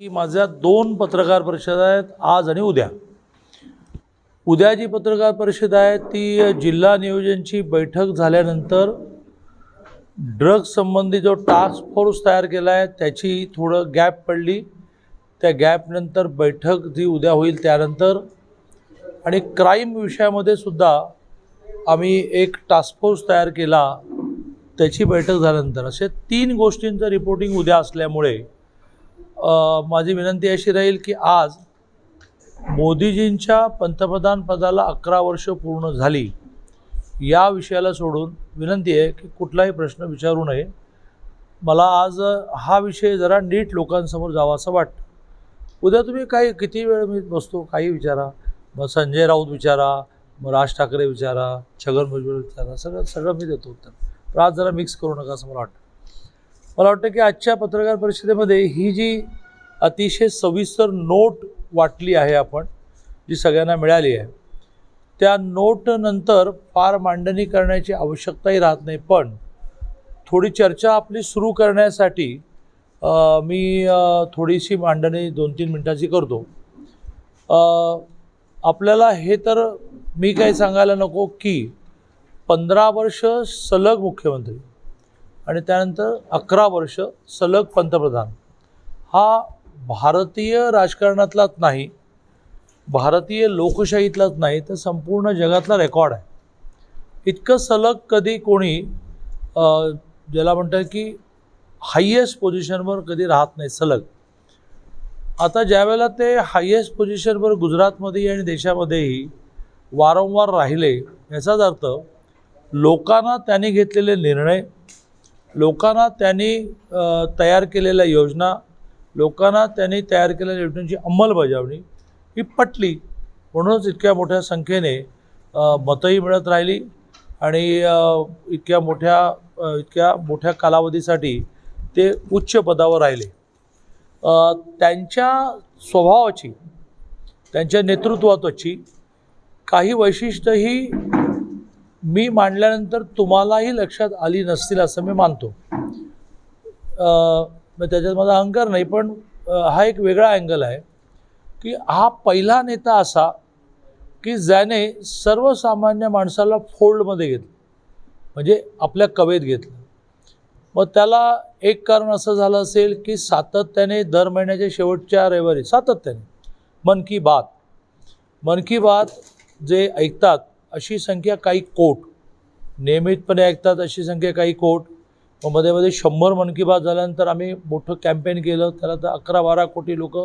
की माझ्या दोन पत्रकार परिषद आहेत आज आणि उद्या. उद्या जी पत्रकार परिषद आहे ती जिल्हा नियोजनची बैठक झाल्यानंतर ड्रग संबंधी जो टास्क फोर्स तयार केला आहे त्याची थोडं गॅप पडली. त्या गॅपनंतर बैठक जी उद्या होईल त्यानंतर. आणि क्राईम विषयामध्ये सुद्धा आम्ही एक टास्क फोर्स तयार केला त्याची बैठक झाल्यानंतर. असे तीन गोष्टींचं रिपोर्टिंग उद्या असल्यामुळे माझी विनंती अशी राहील की आज मोदीजींच्या पंतप्रधान पदाला अकरा वर्ष पूर्ण झाली या विषयाला सोडून विनंती आहे की कुठलाही प्रश्न विचारू नये. मला आज हा विषय जरा नीट लोकांसमोर जावा असं वाटतं. उद्या तुम्ही काही किती वेळ मी बसतो काही विचारा. मग संजय राऊत विचारा मग राज ठाकरे विचारा छगन भुजबळ विचारा सगळं सगळं मी देतो उत्तर. पण आज जरा मिक्स करू नका असं मला वाटतं. मला वाटतं की आजच्या पत्रकार परिषदेमध्ये ही जी अतिशय सविस्तर नोट वाटली आहे आपण जी सगळ्यांना मिळाली आहे त्या नोटनंतर फार मांडणी करण्याची आवश्यकताही राहत नाही. पण थोडी चर्चा आपली सुरू करण्यासाठी मी थोडीशी मांडणी दोन तीन मिनटाची करतो. आपल्याला हे तर मी काही सांगायला नको की पंधरा वर्ष सलग मुख्यमंत्री. आणि त्यानंतर अकरा वर्ष सलग पंतप्रधान. हा भारतीय राजकारणातलाच नाही भारतीय लोकशाहीतलाच नाही तर संपूर्ण जगातला रेकॉर्ड आहे. इतकं सलग कधी कोणी ज्याला म्हणतात की हायेस्ट पोझिशनवर कधी राहत नाही सलग. आता ज्यावेळेला ते हायेस्ट पोझिशनवर गुजरातमध्ये आणि देशामध्येही वारंवार राहिले याचाच अर्थ लोकांना त्यांनी घेतलेले निर्णय लोकांना त्यांनी तयार केलेल्या योजना लोकांना त्यांनी तयार केलेल्या योजनांची अंमलबजावणी ही पटली. म्हणूनच इतक्या मोठ्या संख्येने मतंही मिळत राहिली आणि इतक्या मोठ्या इतक्या मोठ्या कालावधीसाठी ते उच्च पदावर राहिले. त्यांच्या स्वभावाची त्यांच्या नेतृत्वाची काही वैशिष्ट्य ही मी मांडल्यानंतर तुम्हालाही लक्षात आली नसतील असं मी मानतो. मग त्याच्यात माझा अहंकार नाही पण हा एक वेगळा अँगल आहे की हा पहिला नेता असा की ज्याने सर्वसामान्य माणसाला फोल्डमध्ये घेतलं म्हणजे आपल्या कवेत घेतलं. मग त्याला एक कारण असं झालं असेल की सातत्याने दर महिन्याच्या शेवटच्या रविवारी सातत्याने मन की बात मन की बात जे ऐकतात अशी संख्या काही कोट. नियमितपणे ऐकतात अशी संख्या काही कोट. मग मध्ये मध्ये शंभर मन की बात झाल्यानंतर आम्ही मोठं कॅम्पेन केलं. त्याला तर अकरा बारा कोटी लोक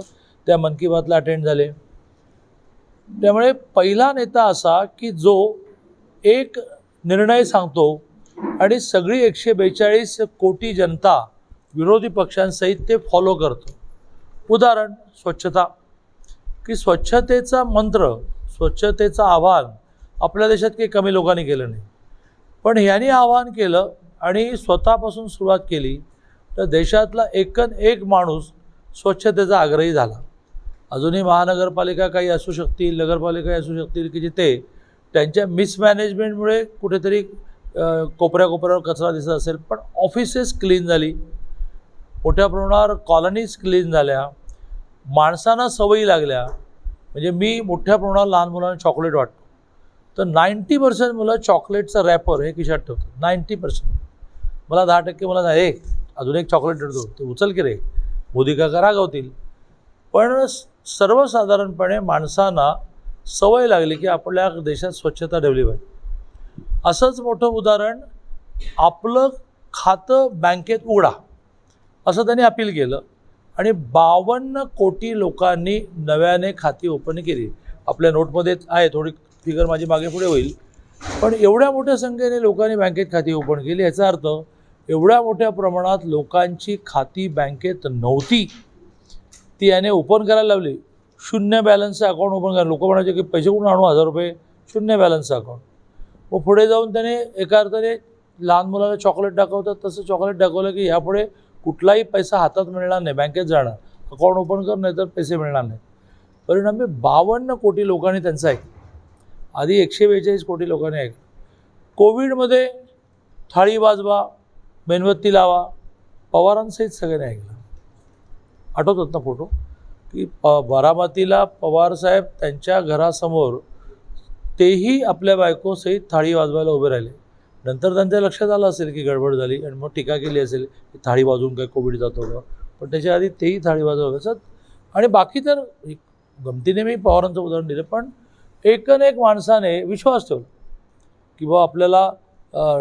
त्या मन की बातला अटेंड झाले. त्यामुळे पहिला नेता असा की जो एक निर्णय सांगतो आणि सगळी एकशे बेचाळीस कोटी जनता विरोधी पक्षांसहित ते फॉलो करतो. उदाहरण स्वच्छता. की स्वच्छतेचा मंत्र स्वच्छतेचं आव्हान आपल्या देशात काही कमी लोकांनी केलं नाही. पण ह्यांनी आवाहन केलं आणि स्वतःपासून सुरुवात केली तर देशातला एकन एक माणूस स्वच्छतेचा आग्रही झाला. अजूनही महानगरपालिका काही असू शकतील नगरपालिका असू शकतील की जिथे त्यांच्या मिसमॅनेजमेंटमुळे कुठेतरी कोपऱ्या कोपऱ्यावर कचरा दिसत असेल पण ऑफिसेस क्लीन झाली. मोठ्या प्रमाणावर कॉलनीज क्लीन झाल्या. माणसांना सवयी लागल्या. म्हणजे मी मोठ्या प्रमाणावर लहान मुलांना चॉकलेट वाटतो. तर नाईंटी पर्सेंट मुलं चॉकलेटचं रॅपर हे खिशात ठेवतात. Ninety percent. मला दहा टक्के मला नाही एक अजून एक चॉकलेट ठेवतो ते उचल की रे. मोदी काका रागवतील. पण सर्वसाधारणपणे माणसांना सवय लागली की आपल्या देशात स्वच्छता ठेवली पाहिजे. असंच मोठं उदाहरण आपलं खातं बँकेत उघडा. असं त्यांनी अपील केलं. आणि बावन्न कोटी लोकांनी नव्याने खाती ओपन केली. आपल्या नोटमध्ये आहे थोडी फिगर माझी मागे पुढे होईल. पण एवढ्या मोठ्या संख्येने लोकांनी बँकेत खाती ओपन केली याचा अर्थ एवढ्या मोठ्या प्रमाणात लोकांची खाती बँकेत नव्हती. ती याने ओपन करायला लावली. शून्य बॅलन्सचं अकाउंट ओपन करा. लोक म्हणायचे की पैसे कुठून आणू? हजार रुपये. शून्य बॅलन्सचं अकाउंट मग पुढे जाऊन त्याने एका अर्थाने लहान मुलाला चॉकलेट दाखवतात. तसं चॉकलेट दाखवलं की ह्यापुढे कुठलाही पैसा हातात मिळणार नाही. बँकेत जाणार. अकाउंट ओपन कर नाही तर पैसे मिळणार नाही परिणामी बावन्न कोटी लोकांनी त्यांचं ऐकलं. आधी एकशे बेचाळीस कोटी लोकांनी ऐकलं. कोविडमध्ये थाळी वाजवा मेणबत्ती लावा पवारांसहित सगळ्यांनी ऐकलं. आठवतात ना फोटो? की प बारामतीला पवारसाहेब त्यांच्या घरासमोर तेही आपल्या बायकोसहित थाळी वाजवायला उभे राहिले. नंतर त्यांच्या लक्षात आलं असेल की गडबड झाली आणि मग टीका केली असेल की थाळी वाजवून काय कोविड जातो का? पण त्याच्या आधी तेही थाळी वाजवायचं. आणि बाकी तर एक गमतीने मी पवारांचं उदाहरण दिलं पण एकनेक माणसाने विश्वास ठेवला की बा आपल्याला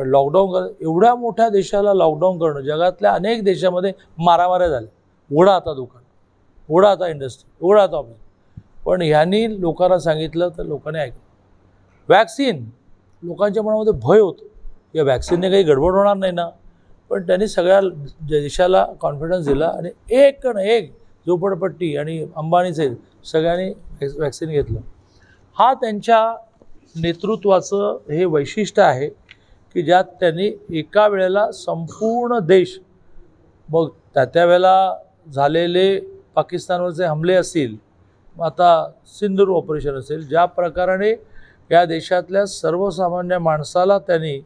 लॉकडाऊन कर एवढ्या मोठ्या देशाला लॉकडाऊन करणं जगातल्या अनेक देशामध्ये मारामाऱ्या झाल्या. उघडा आता दुकान उघडा आता इंडस्ट्री उघडा आता ऑफिस पण ह्यांनी लोकांना सांगितलं तर लोकांनी ऐकलं. वॅक्सिन लोकांच्या मनामध्ये भय होतो. या वॅक्सिनने काही गडबड होणार नाही ना. पण त्यांनी सगळ्या देशाला कॉन्फिडन्स दिला आणि एक न एक झोपडपट्टी आणि अंबानीचे सगळ्यांनी वॅक्सिन घेतलं. हा त्यांच्या नेतृत्वाचं हे वैशिष्ट्य आहे की ज्यात त्यांनी एका वेळेला संपूर्ण देश मग त्या त्या वेळेला झालेले पाकिस्तानवरचे हमले असतील मग आता सिंदूर ऑपरेशन असेल ज्या प्रकाराने या देशातल्या सर्वसामान्य माणसाला त्यांनी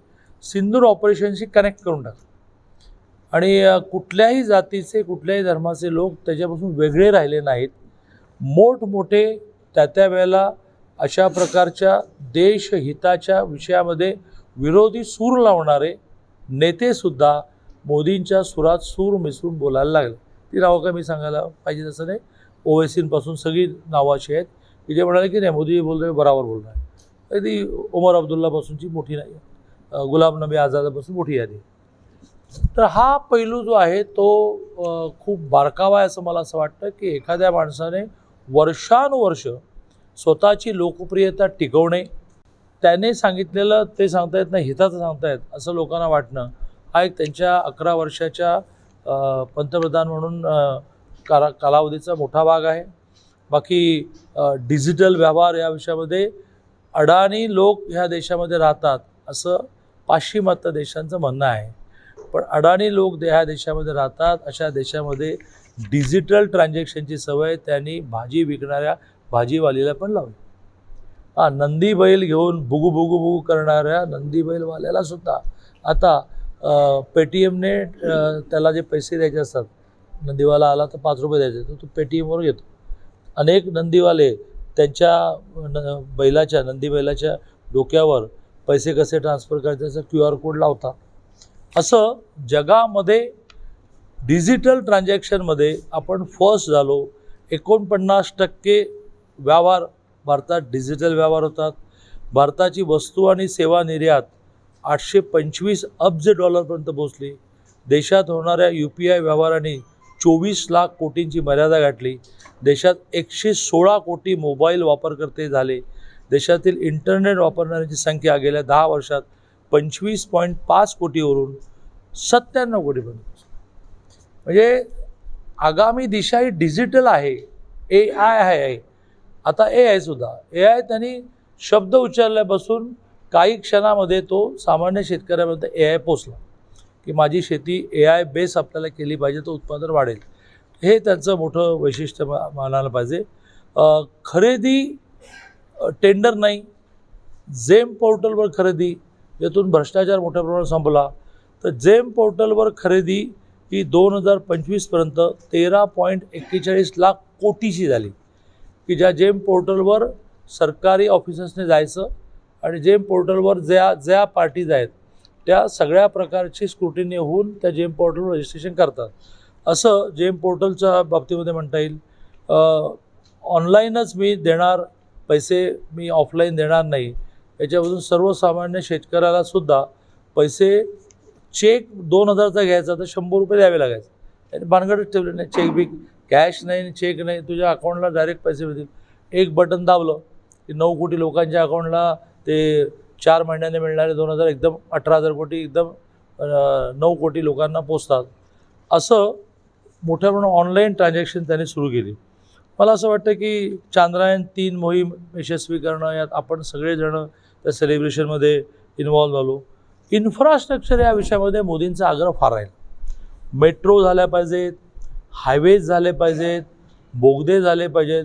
सिंदूर ऑपरेशनशी कनेक्ट करून टाकलं. आणि कुठल्याही जातीचे कुठल्याही धर्माचे लोक त्याच्यापासून वेगळे राहिले नाहीत. मोठमोठे त्या त्या वेळेला अशा प्रकारच्या देशहिताच्या विषयामध्ये विरोधी सूर लावणारे नेतेसुद्धा मोदींच्या सुरात सूर मिसळून बोलायला लागले. ती नावं काय मी सांगायला पाहिजे तसं नाही. ओवेसींपासून सगळी नावं अशी आहेत की जे म्हणाले की नाही मोदी बोलतोय बराबर बोलणार आहे ती उमर अब्दुल्लापासूनची मोठी नाही. गुलाम नबी आझादापासून मोठी यादी तर हा पैलू जो आहे तो खूप बारकावा आहे असं मला असं वाटतं की एखाद्या माणसाने वर्षानुवर्ष स्वतःची लोकप्रियता टिकवणे. त्याने सांगितलेलं ते सांगता येत नाही हिताचं सांगतायत असं लोकांना वाटणं हा एक त्यांच्या अकरा वर्षाच्या पंतप्रधान म्हणून काला कालावधीचा मोठा भाग आहे. बाकी डिजिटल व्यवहार या विषयामध्ये अडाणी लोक ह्या देशामध्ये राहतात असं पाश्चिमात्य देशांचं म्हणणं आहे. पण अडाणी लोक ह्या देशामध्ये राहतात अशा देशामध्ये डिजिटल ट्रान्झॅक्शनची सवय त्यांनी भाजी विकणाऱ्या भाजीवालीला पण लावली. हा नंदी बैल घेऊन बुगू बुगू बुगू करणाऱ्या नंदी बैलवाल्याला सुद्धा आता पेटीएमने त्याला जे पैसे द्यायचे असतात नंदीवाला आला तर पाच रुपये द्यायचे तर तो पेटीएमवर घेतो अनेक नंदीवाले त्यांच्या न बैलाच्या नंदी बैलाच्या डोक्यावर पैसे कसे ट्रान्सफर करायचे त्याचा क्यू आर कोड लावतात. असं जगामध्ये डिजिटल ट्रान्झॅक्शनमध्ये आपण फर्स्ट झालो एकोणपन्नास टक्के व्यवहार भारतात डिजिटल व्यवहार होतात. भारताची वस्तू आणि सेवा निर्यात आठशे पंचवीस अब्ज डॉलरपर्यंत पोहोचली. देशात होणाऱ्या यू पी आय व्यवहारांनी चोवीस लाख कोटींची मर्यादा गाठली. देशात एकशे सोळा कोटी मोबाईल वापरकर्ते झाले. देशातील इंटरनेट वापरणाऱ्यांची संख्या गेल्या दहा वर्षात पंचवीस पॉईंट पाच कोटीवरून सत्त्याण्णव कोटीपर्यंत म्हणजे आगामी दिशा ही डिजिटल आहे. ए आय आहे. आता ए आय सुद्धा. ए आय त्यांनी शब्द उच्चारल्यापासून काही क्षणामध्ये तो सामान्य शेतकऱ्यापर्यंत ए आय पोचला. की माझी शेती ए आय बेस आपल्याला केली पाहिजे तर उत्पादन वाढेल. हे त्यांचं मोठं वैशिष्ट्य मा मानायला पाहिजे. खरेदी टेंडर नाही. जेम पोर्टलवर खरेदी यातून भ्रष्टाचार मोठ्या प्रमाणात संपला. तर जेम पोर्टलवर खरेदी ही दोन हजार पंचवीसपर्यंत तेरा पॉईंट एक्केचाळीस लाख कोटीची झाली. की ज्या जेम पोर्टलवर सरकारी ऑफिसर्सने जायचं आणि जेम पोर्टलवर ज्या ज्या पार्टीज आहेत त्या सगळ्या प्रकारची स्क्रुटिनी होऊन त्या जेम पोर्टलवर रजिस्ट्रेशन करतात. असं जेम पोर्टलच्या बाबतीमध्ये म्हणता येईल. ऑनलाईनच मी देणार पैसे मी ऑफलाईन देणार नाही. याच्यापासून सर्वसामान्य शेतकऱ्याला सुद्धा पैसे चेक दोन हजारचा घ्यायचा तर शंभर रुपये द्यावे लागायचे. त्यांनी भानगडच ठेवले नाही चेक बी कॅश नाही चेक नाही तुझ्या अकाउंटला डायरेक्ट पैसे मिळतील. एक बटन दाबलं की नऊ कोटी लोकांच्या अकाउंटला ते चार महिन्याने मिळणारे दोन हजार एकदम अठरा हजार कोटी एकदम नऊ कोटी लोकांना पोचतात. असं मोठ्या प्रमाणात ऑनलाईन ट्रान्झॅक्शन त्यांनी सुरू केली. मला असं वाटतं की चांद्रायन तीन मोहीम यशस्वी करणं यात आपण सगळेजणं त्या सेलिब्रेशनमध्ये इन्वॉल्व्ह झालो. इन्फ्रास्ट्रक्चर या विषयामध्ये मोदींचा आग्रह फार राहील. मेट्रो झाल्या पाहिजेत हायवेज झाले पाहिजेत बोगदे झाले पाहिजेत.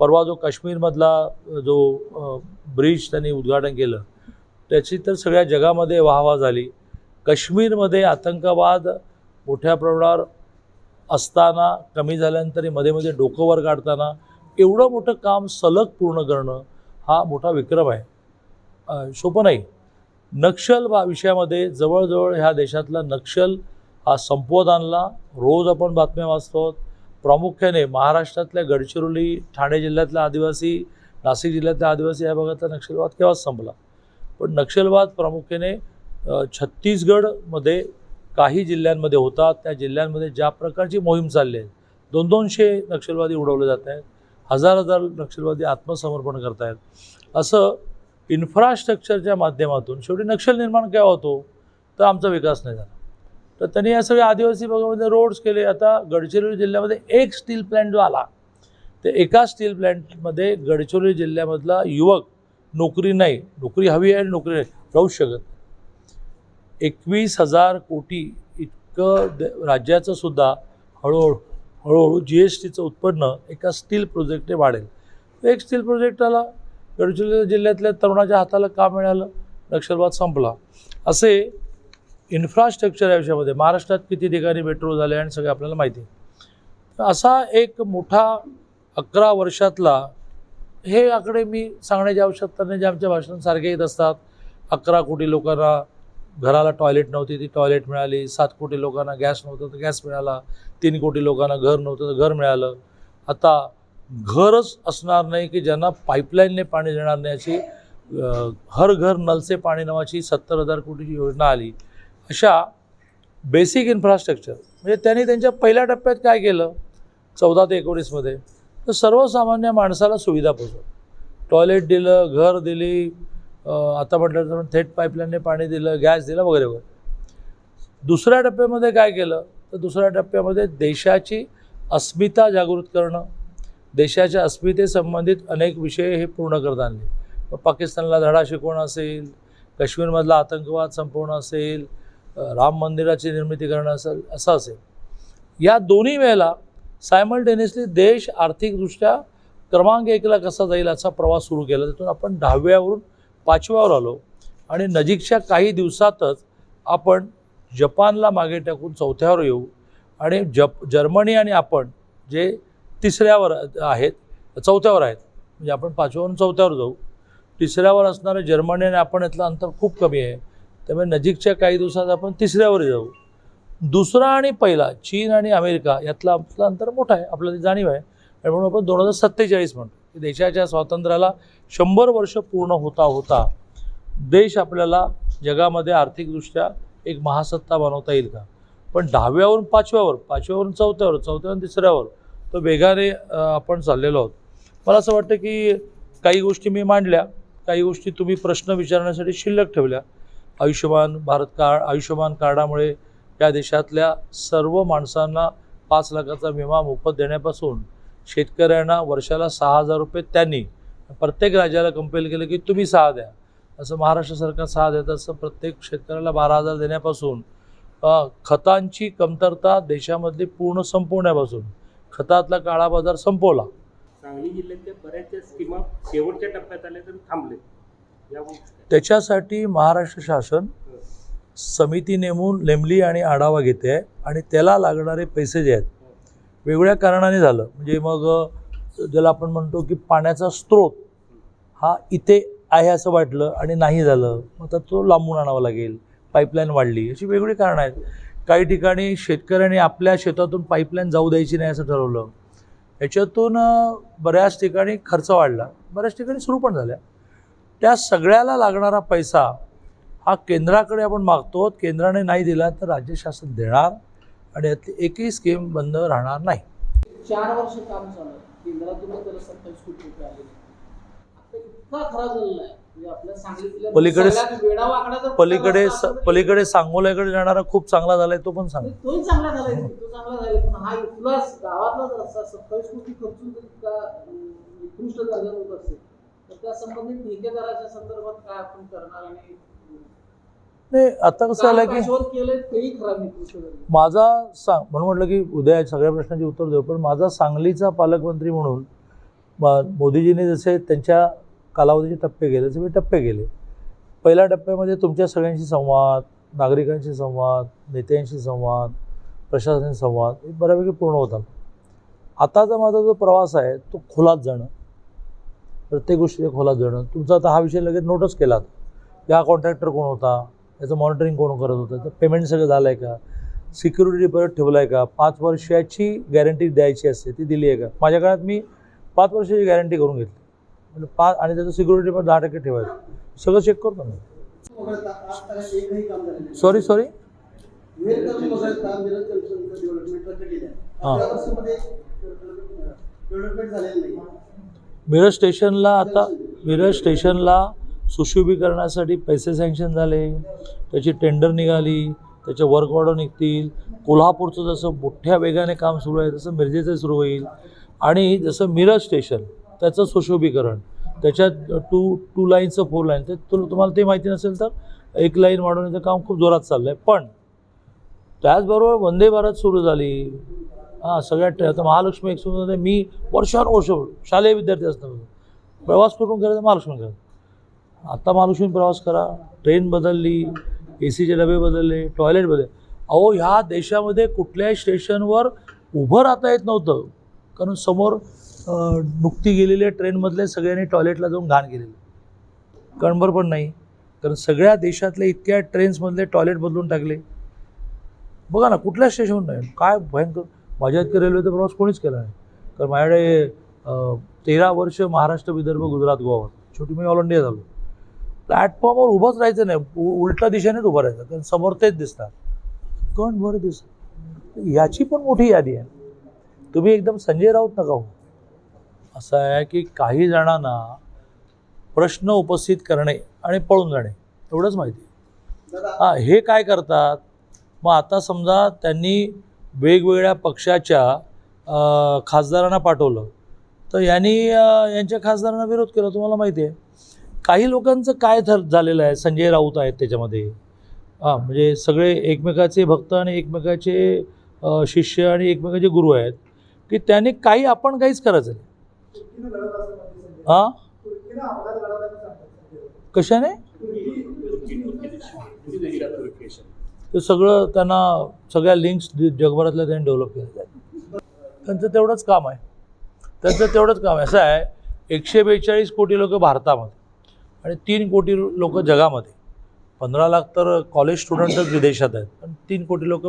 परवा जो काश्मीरमधला जो ब्रिज त्यांनी उद्घाटन केलं त्याची तर सगळ्या जगामध्ये वाहवा झाली. काश्मीरमध्ये आतंकवाद मोठ्या प्रमाणावर असताना कमी झाल्यानंतरमध्ये मध्ये डोकं वर काढताना एवढं मोठं काम सलग पूर्ण करणं हा मोठा विक्रम आहे. सोपं नाही. नक्षल विषयामध्ये जवळजवळ ह्या देशातला नक्षल हा संपवत आणला. रोज आपण बातम्या वाचतो. प्रामुख्याने महाराष्ट्रातल्या गडचिरोली ठाणे जिल्ह्यातल्या आदिवासी नाशिक जिल्ह्यातल्या आदिवासी या भागातला नक्षलवाद केव्हाच संपला? पण नक्षलवाद प्रामुख्याने छत्तीसगडमध्ये काही जिल्ह्यांमध्ये होता त्या जिल्ह्यांमध्ये ज्या प्रकारची मोहीम चालली आहे दोन दोनशे नक्षलवादी उडवले जात आहेत. हजार हजार नक्षलवादी आत्मसमर्पण करत आहेत असं इन्फ्रास्ट्रक्चरच्या माध्यमातून शेवटी नक्षल निर्माण केव्हा होतो? तर आमचा विकास नाही झाला. तर त्यांनी या सगळ्या आदिवासी भागामध्ये रोड्स केले. आता गडचिरोली जिल्ह्यामध्ये एक स्टील प्लॅन्ट जो आला ते एका स्टील प्लॅन्टमध्ये गडचिरोली जिल्ह्यामधला युवक नोकरी नाही नोकरी हवी आहे आणि नोकरी नाही राहू शकत एकवीस हजार कोटी इतकं द राज्याचं सुद्धा हळूहळू हळूहळू जी एस टीचं उत्पन्न एका स्टील प्रोजेक्टने वाढेल. एक स्टील प्रोजेक्ट आला गडचिरोली जिल्ह्यातल्या तरुणाच्या हाताला काम मिळालं? नक्षलवाद संपला. असे इन्फ्रास्ट्रक्चर या विषयामध्ये महाराष्ट्रात किती ठिकाणी मेट्रो झाले आणि सगळे आपल्याला माहिती आहे. असा एक मोठा अकरा वर्षातला हे आकडे मी सांगण्याची आवश्यकता नाही जे आमच्या भाषणात सारखे येत असतात. अकरा कोटी लोकांना घराला टॉयलेट नव्हती ती टॉयलेट मिळाली. सात कोटी लोकांना गॅस नव्हतं तर गॅस मिळाला. तीन कोटी लोकांना घर नव्हतं तर घर मिळालं. आता घरच असणार नाही की ज्यांना पाईपलाईनने पाणी देणार नाही अशी हर घर नलसे पाणी नावाची सत्तर हजार कोटीची योजना आली. अशा बेसिक इन्फ्रास्ट्रक्चर म्हणजे त्यांनी त्यांच्या पहिल्या टप्प्यात काय केलं? चौदा ते एकोणीसमध्ये तर सर्वसामान्य माणसाला सुविधा पोचवली टॉयलेट दिलं घर दिली आता म्हटलं तर थेट पाईपलाईनने पाणी दिलं गॅस दिला वगैरे वगैरे. दुसऱ्या टप्प्यामध्ये काय केलं? तर दुसऱ्या टप्प्यामध्ये देशाची अस्मिता जागृत करणं. देशाच्या अस्मितेसंबंधित अनेक विषय हे पूर्ण करत आणले. पाकिस्तानला धडा शिकवणं असेल काश्मीरमधला आतंकवाद संपवणं असेल राम मंदिराची निर्मिती करणं असेल असं असेल. या दोन्ही वेळेला सायमल्टेनियसली देश आर्थिकदृष्ट्या क्रमांक एकला कसा जाईल असा प्रवास सुरू केला. तिथून आपण दहाव्यावरून पाचव्यावर आलो आणि नजीकच्या काही दिवसातच आपण जपानला मागे टाकून चौथ्यावर येऊ आणि जप जर्मनी आणि आपण जे तिसऱ्यावर आहेत चौथ्यावर आहेत म्हणजे आपण पाचव्यावरून चौथ्यावर जाऊ. तिसऱ्यावर असणारं जर्मनी आणि आपण यातलं अंतर खूप कमी आहे. त्यामुळे नजीकच्या काही दिवसात आपण तिसऱ्यावर जाऊ. दुसरा आणि पहिला चीन आणि अमेरिका यातला आपलं अंतर मोठं आहे आपल्याला ती जाणीव आहे. आणि म्हणून आपण दोन हजार सत्तेचाळीस म्हणतो. की देशाच्या स्वातंत्र्याला शंभर वर्ष पूर्ण होता होता. देश आपल्याला जगामध्ये आर्थिकदृष्ट्या एक महासत्ता बनवता येईल का? पण दहाव्यावरून पाचव्यावर पाचव्यावरून चौथ्यावर चौथ्यावरून तिसऱ्यावर तो वेगाने आपण चाललेलो आहोत. मला असं वाटतं की काही गोष्टी मी मांडल्या काही गोष्टी तुम्ही प्रश्न विचारण्यासाठी शिल्लक ठेवल्या. आयुष्यमान भारत कार्ड आयुष्यमान कार्डामुळे या देशातल्या सर्व माणसांना पाच लाखाचा विमा मोफत देण्यापासून शेतकऱ्यांना वर्षाला सहा हजार रुपये त्यांनी प्रत्येक राज्याला कंपेल केलं की तुम्ही सहा द्या. असं महाराष्ट्र सरकार सहा देतं असं प्रत्येक शेतकऱ्याला बारा हजार देण्यापासून खतांची कमतरता देशामधली पूर्ण संपवण्यापासून खतातला काळा बाजार संपवला. सांगली जिल्ह्यातल्या बऱ्याचशा स्कीमा शेवटच्या टप्प्यात आल्या तर थांबले त्याच्यासाठी महाराष्ट्र शासन समिती नेमून नेमली आणि आढावा घेते आहे आणि त्याला लागणारे पैसे जे आहेत वेगळ्या कारणाने झालं. म्हणजे मग ज्याला आपण म्हणतो की पाण्याचा स्रोत हा इथे आहे असं वाटलं आणि नाही झालं मग आता तो लांबून आणावा लागेल पाईपलाईन वाढली अशी वेगळी कारणं आहेत. काही ठिकाणी शेतकऱ्यांनी आपल्या शेतातून पाईपलाईन जाऊ द्यायची नाही असं ठरवलं. याच्यातून बऱ्याच ठिकाणी खर्च वाढला. बऱ्याच ठिकाणी सुरू पण झाल्या. त्या सगळ्याला लागणारा पैसा हा केंद्राकडे आपण मागतो. केंद्राने नाही दिला तर राज्य शासन देणार आणि यातली एकही स्कीम बंद राहणार नाही. चार वर्ष काम चालू आहे. केंद्रातून त्याला सत्तावीस कोटी रुपये आलेले आता इतका खराब झालेला आहे. म्हणजे पलीकडे- पलीकडे पलीकडे सांगोल्याकडे जाणारा खूप चांगला झालाय तो पण सांग. तोही चांगला झालाय. तो चांगला झाला पण हा इथलाच गावातला रस्ता. सत्तावीस कोटी खर्चून इतका दर्जा होत असेल तर त्या संबंधित ठेकेदाराच्या संदर्भात काय आपण करणार आणि नाही आता कसं झालं की तेही खराब माझा सांग म्हणून म्हटलं की उद्या सगळ्या प्रश्नांची उत्तर देऊ पण माझा सांगलीचा पालकमंत्री म्हणून मोदीजींनी जसे त्यांच्या कालावधीचे टप्पे केले तसे मी टप्पे केले पहिल्या टप्प्यामध्ये तुमच्या सगळ्यांशी संवाद नागरिकांशी संवाद नेत्यांशी संवाद प्रशासनाशी संवाद हे बऱ्यापैकी पूर्ण होता आताचा माझा जो प्रवास आहे तो खोलात जाणं. प्रत्येक गोष्टीच्या खोलात जाणं. तुमचा आता हा विषय लगेच नोटच केलात. या कॉन्ट्रॅक्टर कोण होता? याचं मॉनिटरिंग कोण करत होतं? तर पेमेंट सगळं झालं आहे का? सिक्युरिटी परत ठेवलं आहे का? पाच वर्षाची गॅरंटी द्यायची असते ती दिली आहे का? माझ्या काळात मी पाच वर्षाची गॅरंटी करून घेतली. म्हणजे पाच आणि त्याचं सिक्युरिटी पण दहा टक्के ठेवायचं. सगळं चेक करतो मी. सॉरी सॉरी केलं. हां. मिरज स्टेशनला आता मिरज स्टेशनला सुशोभीकरणासाठी पैसे सँक्शन झाले. त्याची टेंडर निघाली त्याचे वर्क ऑर्डर निघतील. कोल्हापूरचं जसं मोठ्या वेगाने काम सुरू आहे तसं मिरजेचं सुरू होईल. आणि जसं मिरज स्टेशन त्याचं सुशोभीकरण त्याच्यात टू टू लाईनचं फोर लाईन ते तुम्हाला ते माहिती नसेल तर एक लाईन वाढवण्याचं काम खूप जोरात चाललं आहे पण त्याचबरोबर वंदे भारत सुरू झाली. हां सगळ्यात ट्रे- आता महालक्ष्मी एक्सप्रेसमध्ये मी वर्षानुवर्ष शालेय विद्यार्थी असताना. प्रवास कुठून करायचा महालक्ष्मी करा आत्ता महालक्ष्मी प्रवास करा. ट्रेन बदलली ए सीचे डबे बदलले टॉयलेट बदलले. अहो ह्या देशामध्ये कुठल्याही स्टेशनवर उभं राहता येत नव्हतं. कारण समोर नुकती गेलेल्या ट्रेनमधले सगळ्यांनी टॉयलेटला जाऊन घाण केलेली. कणभर पण नाही. कारण सगळ्या देशातल्या इतक्या ट्रेन्समधले टॉयलेट बदलून टाकले. बघा ना कुठल्या स्टेशनवर नाही. काय भयंकर माझ्या इतकं रेल्वेचा प्रवास कोणीच केला नाही. कारण माझ्याकडे तेरा वर्ष महाराष्ट्र विदर्भ गुजरात गोवा छोटी मी ऑल इंडिया झालो. प्लॅटफॉर्मवर उभंच राहायचं नाही. उ उलट्या दिशेनेच उभं राहायचं. कारण समोर तेच दिसतात. कण भर दिस याची पण मोठी यादी आहे. तुम्ही एकदम संजय राऊत नका हो. असं आहे की काही जणांना प्रश्न उपस्थित करणे आणि पळून जाणे एवढंच माहिती आहे. हां हे काय करतात? मग आता समजा त्यांनी वेगवेगळ्या पक्षाच्या खासदारांना पाठवलं. तर यांनी यांच्या खासदारांना विरोध केला तुम्हाला माहिती आहे. काही लोकांचं काय ठर झालेलं आहे? संजय राऊत आहेत त्याच्यामध्ये. हां म्हणजे सगळे एकमेकाचे भक्त आणि एकमेकाचे शिष्य आणि एकमेकाचे गुरु आहेत. की त्याने काही आपण काहीच करायचं नाही. हां? कशाने? ते सगळं त्यांना सगळ्या लिंक्स जगभरातल्या त्यांनी डेव्हलप केल्या आहेत त्यांचं तेवढंच काम आहे. त्यांचं तेवढंच काम आहे. असं आहे एकशे बेचाळीस कोटी लोक भारतामध्ये आणि तीन कोटी लोक जगामध्ये. पंधरा लाख तर कॉलेज स्टुडंटच विदेशात आहेत पण तीन कोटी लोक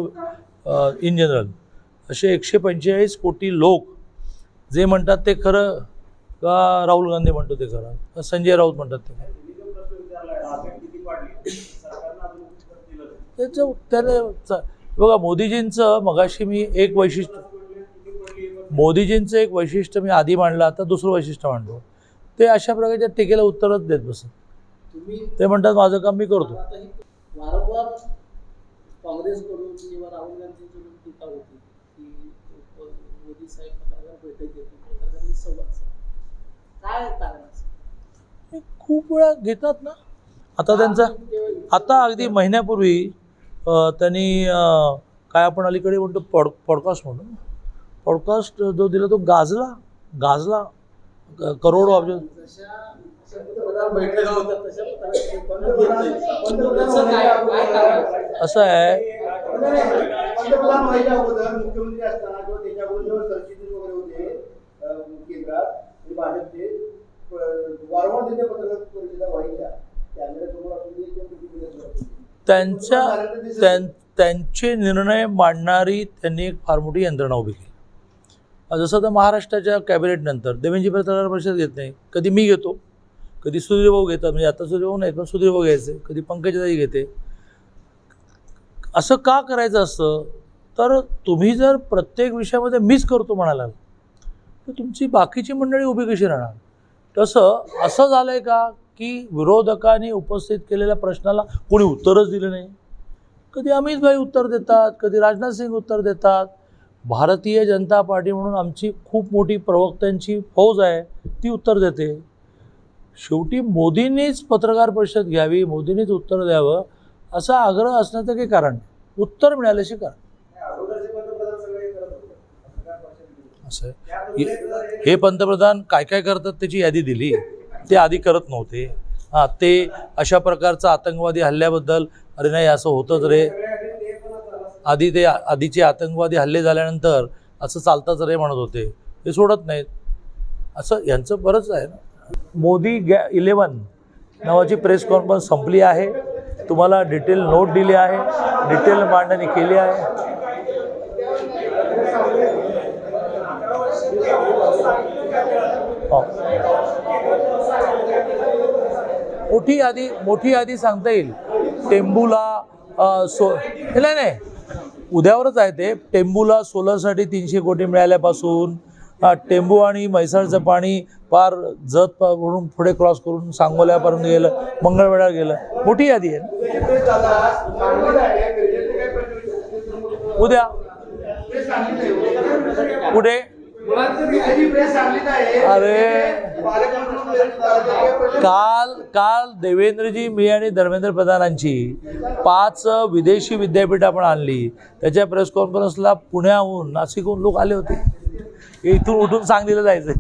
इन जनरल असे एकशे पंचेचाळीस कोटी लोक जे म्हणतात ते खरं का राहुल गांधी म्हणतो ते खरं? का संजय राऊत म्हणतात ते खरं? त्याचं च- बघा मोदीजींचं मगाशी मी एक वैशिष्ट्य मोदीजींचं एक वैशिष्ट्य मी आधी मांडलं आता दुसरं वैशिष्ट्य मांडलो. ते अशा प्रकारच्या टीकेला उत्तरच देत बसत. ते म्हणतात माझं काम मी करतो. आता वारंवार काँग्रेसकडून किंवा राहुल गांधींकडून टीका होती की प- मोदी साहेब पत्रकार बैठक घेत नाही, पत्रकारांनी संवाद साधला. काय कारण असं? खूप वेळा घेतात ना. आता त्यांचा आता अगदी महिन्यापूर्वी त्यांनी काय आपण अलीकडे म्हणतो पॉड पॉडकास्ट म्हणून पॉडकास्ट जो दिला तो गाजला गाजला. क- करोडो अब्ज असं आहे. वारंवार त्यांच्या त्यां त्यांचे निर्णय मांडणारी त्यांनी एक फार मोठी यंत्रणा उभी केली. जसं तर महाराष्ट्राच्या कॅबिनेटनंतर देवेंद्रजी पत्रकार परिषद घेत नाही. कधी मी घेतो कधी सुधीरभाऊ घेतात म्हणजे आता सुधीरभाऊ नाही पण सुधीरभाऊ घ्यायचे कधी पंकजाताई घेते. असं का करायचं असतं? तर तुम्ही जर प्रत्येक विषयामध्ये मिस करतो म्हणाला तर तुमची बाकीची मंडळी उभी कशी राहणार? तसं असं झालं आहे का? की विरोधकांनी उपस्थित केलेल्या प्रश्नाला कोणी उत्तरच दिलं नाही. कधी अमितभाई उत्तर देतात कधी राजनाथ सिंग उत्तर देतात. भारतीय जनता पार्टी म्हणून आमची खूप मोठी प्रवक्त्यांची फौज आहे ती उत्तर देते. शेवटी मोदींनीच पत्रकार परिषद घ्यावी मोदींनीच उत्तर द्यावं असा आग्रह असण्याचं काही कारण उत्तर मिळाल्याशी कारण. असं आहे. हे- हे पंतप्रधान काय काय करतात त्याची यादी दिली. ते आधी करत नव्हते. हां ते अशा प्रकारचा आतंकवादी हल्ल्याबद्दल अरे नाही असं होतंच रे. आधी ते आधीचे आतंकवादी हल्ले झाल्यानंतर असं चालताच रे म्हणत होते. ते सोडत नाहीत. असं यांचं बरंच आहे ना. मोदी गॅ इलेवन नावाची प्रेस कॉन्फरन्स संपली आहे. तुम्हाला डिटेल नोट दिली आहे. डिटेल मांडणी केली आहे. हो. मोठी यादी मोठी यादी सांगता येईल. टेंबूला सो नाही नाही. उद्यावरच आहे ते. टेंबूला सोलरसाठी तीनशे कोटी मिळाल्यापासून टेंबू आणि म्हैसाळचं पाणी पार जत वरून पुढे क्रॉस करून सांगोल्यापर्यंत गेलं मंगळवेढा गेलं. मोठी यादी आहे. उद्या. आहे. अरे. काल काल देवेंद्रजी मी आणि धर्मेंद्र प्रधानांची पाच विदेशी विद्यापीठ आपण आणली. त्याच्या प्रेस कॉन्फरन्सला पुण्याहून नाशिकहून लोक आले होते. इथून उठून सांगलीला जायचं